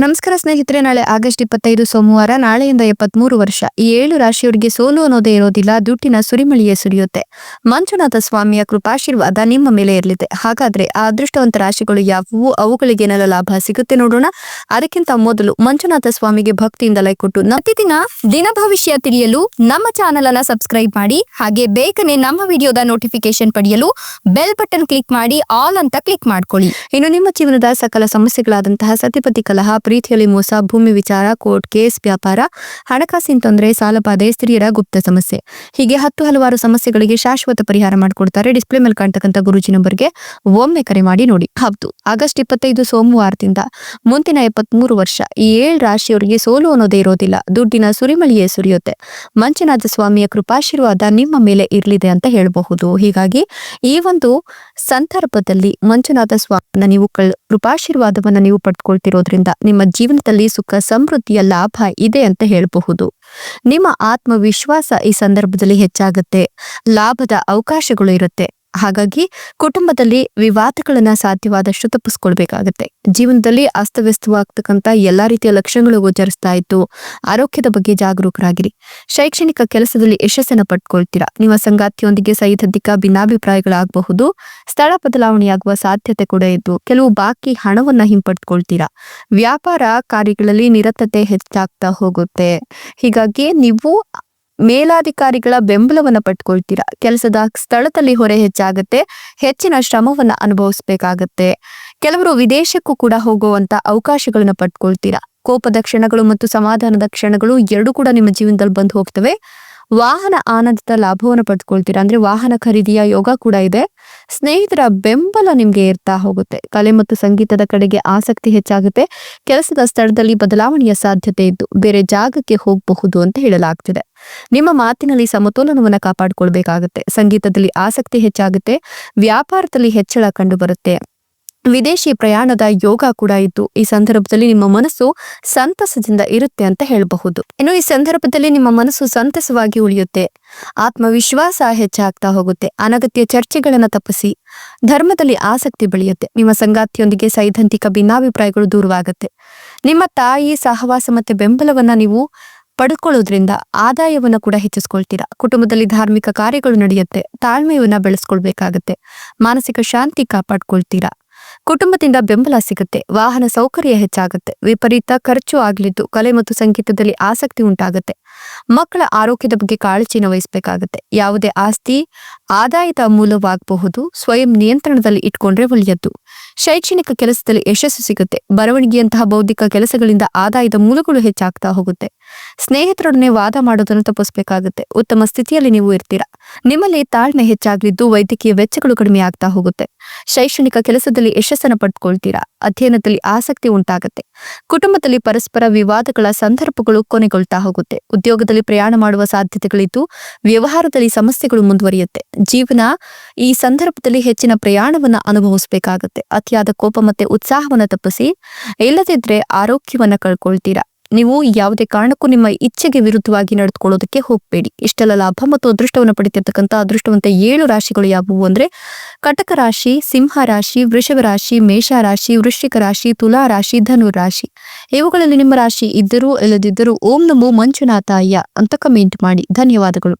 ನಮಸ್ಕಾರ ಸ್ನೇಹಿತರೆ, ನಾಳೆ ಆಗಸ್ಟ್ ಇಪ್ಪತ್ತೈದು ಸೋಮವಾರ, ನಾಳೆಯಿಂದ ಎಪ್ಪತ್ಮೂರು ವರ್ಷ. ಈ ಏಳು ರಾಶಿಯವರಿಗೆ ಸೋಲು ಅನ್ನೋದೇ ಇರೋದಿಲ್ಲ, ದುಡ್ಡಿನ ಸುರಿಮಳಿಯೇ ಸುರಿಯುತ್ತೆ. ಮಂಜುನಾಥ ಸ್ವಾಮಿಯ ಕೃಪಾಶೀರ್ವಾದ ನಿಮ್ಮ ಮೇಲೆ ಇರಲಿದೆ. ಹಾಗಾದ್ರೆ ಆ ಅದೃಷ್ಟವಂತ ರಾಶಿಗಳು ಯಾವುವು? ಅವುಗಳಿಗೆ ಏನೆಲ್ಲ ಲಾಭ ಸಿಗುತ್ತೆ ನೋಡೋಣ. ಅದಕ್ಕಿಂತ ಮೊದಲು ಮಂಜುನಾಥ ಸ್ವಾಮಿಗೆ ಭಕ್ತಿಯಿಂದ ಲೈಕ್ ಕೊಟ್ಟು ಪ್ರತಿದಿನ ದಿನ ಭವಿಷ್ಯ ತಿಳಿಯಲು ನಮ್ಮ ಚಾನೆಲ್ ಅನ್ನ ಸಬ್ಸ್ಕ್ರೈಬ್ ಮಾಡಿ, ಹಾಗೆ ಬೇಗನೆ ನಮ್ಮ ವಿಡಿಯೋದ ನೋಟಿಫಿಕೇಶನ್ ಪಡೆಯಲು ಬೆಲ್ ಬಟನ್ ಕ್ಲಿಕ್ ಮಾಡಿ ಆಲ್ ಅಂತ ಕ್ಲಿಕ್ ಮಾಡ್ಕೊಳ್ಳಿ. ಇನ್ನು ನಿಮ್ಮ ಜೀವನದ ಸಕಲ ಸಮಸ್ಯೆಗಳಾದಂತಹ ಸತಿಪತಿ ಕಲಹ ಪ್ರೀತಿಯಲ್ಲಿ ಮೋಸ, ಭೂಮಿ ವಿಚಾರ, ಕೋರ್ಟ್ ಕೇಸ್, ವ್ಯಾಪಾರ, ಹಣಕಾಸಿನ ತೊಂದರೆ ಸಾಲಬಾಧೆ ಸ್ತ್ರೀಯರ ಗುಪ್ತ ಸಮಸ್ಯೆ. ಹೀಗೆ ಹತ್ತು ಹಲವಾರು ಸಮಸ್ಯೆಗಳಿಗೆ ಶಾಶ್ವತ ಪರಿಹಾರ ಮಾಡಿಕೊಡ್ತಾರೆ. ಡಿಸ್ಪ್ಲೇ ಮೇಲೆ ಕಾಣ್ತಕ್ಕಂಥ ಗುರುಜಿ ನಂಬರ್ಗೆ ಒಮ್ಮೆ ಕರೆ ಮಾಡಿ ನೋಡಿ. ಹೌದು, ಆಗಸ್ಟ್ ಇಪ್ಪತ್ತೈದು ಸೋಮವಾರದಿಂದ ಮುಂದಿನ ಎಪ್ಪತ್ಮೂರು ವರ್ಷ ಈ ಏಳು ರಾಶಿಯವರಿಗೆ ಸೋಲು ಅನ್ನೋದೇ ಇರೋದಿಲ್ಲ. ದುಡ್ಡಿನ ಸುರಿಮಳಿಯೇ ಸುರಿಯುತ್ತೆ. ಮಂಜುನಾಥ ಸ್ವಾಮಿಯ ಕೃಪಾಶೀರ್ವಾದ ನಿಮ್ಮ ಮೇಲೆ ಇರಲಿದೆ ಅಂತ ಹೇಳಬಹುದು. ಹೀಗಾಗಿ ಈ ಒಂದು ಸಂದರ್ಭದಲ್ಲಿ ಮಂಜುನಾಥ ಸ್ವಾಮಿ ನೀವು ಕೃಪಾಶೀರ್ವಾದವನ್ನ ನೀವು ಪಡ್ಕೊಳ್ತಿರೋದ್ರಿಂದ ನಿಮ್ಮ ಜೀವನದಲ್ಲಿ ಸುಖ, ಸಮೃದ್ಧಿಯ ಲಾಭ ಇದೆ ಅಂತ ಹೇಳಬಹುದು. ನಿಮ್ಮ ಆತ್ಮವಿಶ್ವಾಸ ಈ ಸಂದರ್ಭದಲ್ಲಿ ಹೆಚ್ಚಾಗುತ್ತೆ. ಲಾಭದ ಅವಕಾಶಗಳು ಇರುತ್ತೆ. ಹಾಗಾಗಿ ಕುಟುಂಬದಲ್ಲಿ ವಿವಾದಗಳನ್ನ ಸಾಧ್ಯವಾದಷ್ಟು ತಪ್ಪಿಸ್ಕೊಳ್ಬೇಕಾಗತ್ತೆ. ಜೀವನದಲ್ಲಿ ಅಸ್ತವ್ಯಸ್ತವಾಗ್ತಕ್ಕಂಥ ಎಲ್ಲಾ ರೀತಿಯ ಲಕ್ಷಣಗಳು ಗೋಚರಿಸ್ತಾ ಇತ್ತು ಆರೋಗ್ಯದ ಬಗ್ಗೆ ಜಾಗರೂಕರಾಗಿರಿ. ಶೈಕ್ಷಣಿಕ ಕೆಲಸದಲ್ಲಿ ಯಶಸ್ಸನ್ನ ಪಡ್ಕೊಳ್ತೀರಾ? ನಿಮ್ಮ ಸಂಗಾತಿಯೊಂದಿಗೆ ಸೈದ್ಧಾಂತಿಕ ಭಿನ್ನಾಭಿಪ್ರಾಯಗಳಾಗಬಹುದು. ಸ್ಥಳ ಬದಲಾವಣೆಯಾಗುವ ಸಾಧ್ಯತೆ ಕೂಡ ಇದ್ದು, ಕೆಲವು ಬಾಕಿ ಹಣವನ್ನ ಹಿಂಪಡ್ಕೊಳ್ತೀರಾ? ವ್ಯಾಪಾರ ಕಾರ್ಯಗಳಲ್ಲಿ ನಿರತತೆ ಹೆಚ್ಚಾಗ್ತಾ ಹೋಗುತ್ತೆ. ಹೀಗಾಗಿ ನೀವು ಮೇಲಾಧಿಕಾರಿಗಳ ಬೆಂಬಲವನ್ನ ಪಟ್ಕೊಳ್ತೀರಾ? ಕೆಲಸದ ಸ್ಥಳದಲ್ಲಿ ಹೊರೆ ಹೆಚ್ಚಾಗುತ್ತೆ, ಹೆಚ್ಚಿನ ಶ್ರಮವನ್ನ ಅನುಭವಿಸಬೇಕಾಗತ್ತೆ. ಕೆಲವರು ವಿದೇಶಕ್ಕೂ ಕೂಡ ಹೋಗುವಂತ ಅವಕಾಶಗಳನ್ನ ಪಟ್ಕೊಳ್ತೀರಾ? ಕೋಪದ ಕ್ಷಣಗಳು ಮತ್ತು ಸಮಾಧಾನದ ಕ್ಷಣಗಳು ಎರಡು ಕೂಡ ನಿಮ್ಮ ಜೀವನದಲ್ಲಿ ಬಂದು ಹೋಗ್ತವೆ. ವಾಹನ ಆನಂದದ ಲಾಭವನ್ನು ಪಡ್ಕೊಳ್ತೀರಾ? ಅಂದ್ರೆ ವಾಹನ ಖರೀದಿಯ ಯೋಗ ಕೂಡ ಇದೆ. ಸ್ನೇಹಿತರ ಬೆಂಬಲ ನಿಮ್ಗೆ ಇರ್ತಾ ಹೋಗುತ್ತೆ. ಕಲೆ ಮತ್ತು ಸಂಗೀತದ ಕಡೆಗೆ ಆಸಕ್ತಿ ಹೆಚ್ಚಾಗುತ್ತೆ. ಕೆಲಸದ ಸ್ಥಳದಲ್ಲಿ ಬದಲಾವಣೆಯ ಸಾಧ್ಯತೆ ಇದ್ದು ಬೇರೆ ಜಾಗಕ್ಕೆ ಹೋಗಬಹುದು ಅಂತ ಹೇಳಲಾಗ್ತಿದೆ. ನಿಮ್ಮ ಮಾತಿನಲ್ಲಿ ಸಮತೋಲನವನ್ನು ಕಾಪಾಡಿಕೊಳ್ಬೇಕಾಗುತ್ತೆ. ಸಂಗೀತದಲ್ಲಿ ಆಸಕ್ತಿ ಹೆಚ್ಚಾಗುತ್ತೆ. ವ್ಯಾಪಾರದಲ್ಲಿ ಹೆಚ್ಚಳ ಕಂಡು ಬರುತ್ತೆ ವಿದೇಶಿ ಪ್ರಯಾಣದ ಯೋಗ ಕೂಡ ಇದ್ದು, ಈ ಸಂದರ್ಭದಲ್ಲಿ ನಿಮ್ಮ ಮನಸ್ಸು ಸಂತಸದಿಂದ ಇರುತ್ತೆ ಅಂತ ಹೇಳಬಹುದು. ಇನ್ನು ಈ ಸಂದರ್ಭದಲ್ಲಿ ನಿಮ್ಮ ಮನಸ್ಸು ಸಂತಸವಾಗಿ ಉಳಿಯುತ್ತೆ. ಆತ್ಮವಿಶ್ವಾಸ ಹೆಚ್ಚಾಗ್ತಾ ಹೋಗುತ್ತೆ. ಅನಗತ್ಯ ಚರ್ಚೆಗಳನ್ನ ತಪ್ಪಿಸಿ, ಧರ್ಮದಲ್ಲಿ ಆಸಕ್ತಿ ಬೆಳೆಯುತ್ತೆ. ನಿಮ್ಮ ಸಂಗಾತಿಯೊಂದಿಗೆ ಸೈದ್ಧಾಂತಿಕ ಭಿನ್ನಾಭಿಪ್ರಾಯಗಳು ದೂರವಾಗುತ್ತೆ. ನಿಮ್ಮ ತಾಯಿ ಸಹವಾಸ ಮತ್ತೆ ಬೆಂಬಲವನ್ನ ನೀವು ಪಡ್ಕೊಳ್ಳೋದ್ರಿಂದ ಆದಾಯವನ್ನ ಕೂಡ ಹೆಚ್ಚಿಸ್ಕೊಳ್ತೀರಾ. ಕುಟುಂಬದಲ್ಲಿ ಧಾರ್ಮಿಕ ಕಾರ್ಯಗಳು ನಡೆಯುತ್ತೆ. ತಾಳ್ಮೆಯನ್ನ ಬೆಳೆಸ್ಕೊಳ್ಬೇಕಾಗತ್ತೆ. ಮಾನಸಿಕ ಶಾಂತಿ ಕಾಪಾಡ್ಕೊಳ್ತೀರಾ. ಕುಟುಂಬದಿಂದ ಬೆಂಬಲ ಸಿಗುತ್ತೆ. ವಾಹನ ಸೌಕರ್ಯ ಹೆಚ್ಚಾಗುತ್ತೆ. ವಿಪರೀತ ಖರ್ಚು ಆಗಲಿದ್ದು ಕಲೆ ಮತ್ತು ಸಂಗೀತದಲ್ಲಿ ಆಸಕ್ತಿ ಉಂಟಾಗುತ್ತೆ. ಮಕ್ಕಳ ಆರೋಗ್ಯದ ಬಗ್ಗೆ ಕಾಳಜಿನ ವಹಿಸಬೇಕಾಗುತ್ತೆ ಯಾವುದೇ ಆಸ್ತಿ, ಆದಾಯದ ಮೂಲವಾಗಬಹುದು. ಸ್ವಯಂ ನಿಯಂತ್ರಣದಲ್ಲಿ ಇಟ್ಕೊಂಡ್ರೆ ಒಳ್ಳೆಯದ್ದು ಶೈಕ್ಷಣಿಕ ಕೆಲಸದಲ್ಲಿ ಯಶಸ್ಸು ಸಿಗುತ್ತೆ. ಬರವಣಿಗೆಯಂತಹ ಬೌದ್ಧಿಕ ಕೆಲಸಗಳಿಂದ ಆದಾಯದ ಮೂಲಗಳು ಹೆಚ್ಚಾಗ್ತಾ ಹೋಗುತ್ತೆ. ಸ್ನೇಹಿತರೊಡನೆ ವಾದ ಮಾಡೋದನ್ನು ತಪ್ಪಿಸಬೇಕಾಗುತ್ತೆ. ಉತ್ತಮ ಸ್ಥಿತಿಯಲ್ಲಿ ನೀವು ಇರ್ತೀರಾ? ನಿಮ್ಮಲ್ಲಿ ತಾಳ್ಮೆ ಹೆಚ್ಚಾಗಲಿದ್ದು ವೈದ್ಯಕೀಯ ವೆಚ್ಚಗಳು ಕಡಿಮೆ ಆಗ್ತಾ ಹೋಗುತ್ತೆ. ಶೈಕ್ಷಣಿಕ ಕೆಲಸದಲ್ಲಿ ಯಶಸ್ಸನ್ನು ಪಡ್ಕೊಳ್ತೀರಾ? ಅಧ್ಯಯನದಲ್ಲಿ ಆಸಕ್ತಿ ಉಂಟಾಗುತ್ತೆ. ಕುಟುಂಬದಲ್ಲಿ ಪರಸ್ಪರ ವಿವಾದಗಳ ಸಂದರ್ಭಗಳು ಕೊನೆಗೊಳ್ತಾ ಹೋಗುತ್ತೆ. ಉದ್ಯೋಗದಲ್ಲಿ ಪ್ರಯಾಣ ಮಾಡುವ ಸಾಧ್ಯತೆಗಳಿದ್ದು ವ್ಯವಹಾರದಲ್ಲಿ ಸಮಸ್ಯೆಗಳು ಮುಂದುವರಿಯುತ್ತೆ. ಜೀವನ ಈ ಸಂದರ್ಭದಲ್ಲಿ ಹೆಚ್ಚಿನ ಪ್ರಯಾಣವನ್ನು ಅನುಭವಿಸಬೇಕಾಗುತ್ತೆ. ಅತಿಯಾದ ಕೋಪ ಮತ್ತೆ ಉತ್ಸಾಹವನ್ನು ತಪ್ಪಿಸಿ, ಇಲ್ಲದಿದ್ರೆ ಆರೋಗ್ಯವನ್ನ ಕಳ್ಕೊಳ್ತೀರಾ? ನೀವು ಯಾವುದೇ ಕಾರಣಕ್ಕೂ ನಿಮ್ಮ ಇಚ್ಛೆಗೆ ವಿರುದ್ಧವಾಗಿ ನಡೆದುಕೊಳ್ಳೋದಕ್ಕೆ ಹೋಗಬೇಡಿ. ಇಷ್ಟೆಲ್ಲ ಲಾಭ ಮತ್ತು ಅದೃಷ್ಟವನ್ನು ಪಡಿತಿರ್ತಕ್ಕಂಥ ಅದೃಷ್ಟವಂತ ಏಳು ರಾಶಿಗಳು ಯಾವುವು ಅಂದ್ರೆ ಕಟಕ ರಾಶಿ, ಸಿಂಹ ರಾಶಿ, ವೃಷಭ ರಾಶಿ, ಮೇಷ ರಾಶಿ, ವೃಶ್ಚಿಕ ರಾಶಿ, ತುಲಾ ರಾಶಿ, ಧನು ರಾಶಿ. ಇವುಗಳಲ್ಲಿ ನಿಮ್ಮ ರಾಶಿ ಇದ್ದರೂ ಇಲ್ಲದಿದ್ದರೂ ಓಂ ನಮೋ ಮಂಜುನಾಥಾಯ ಅಂತ ಕಮೆಂಟ್ ಮಾಡಿ. ಧನ್ಯವಾದಗಳು.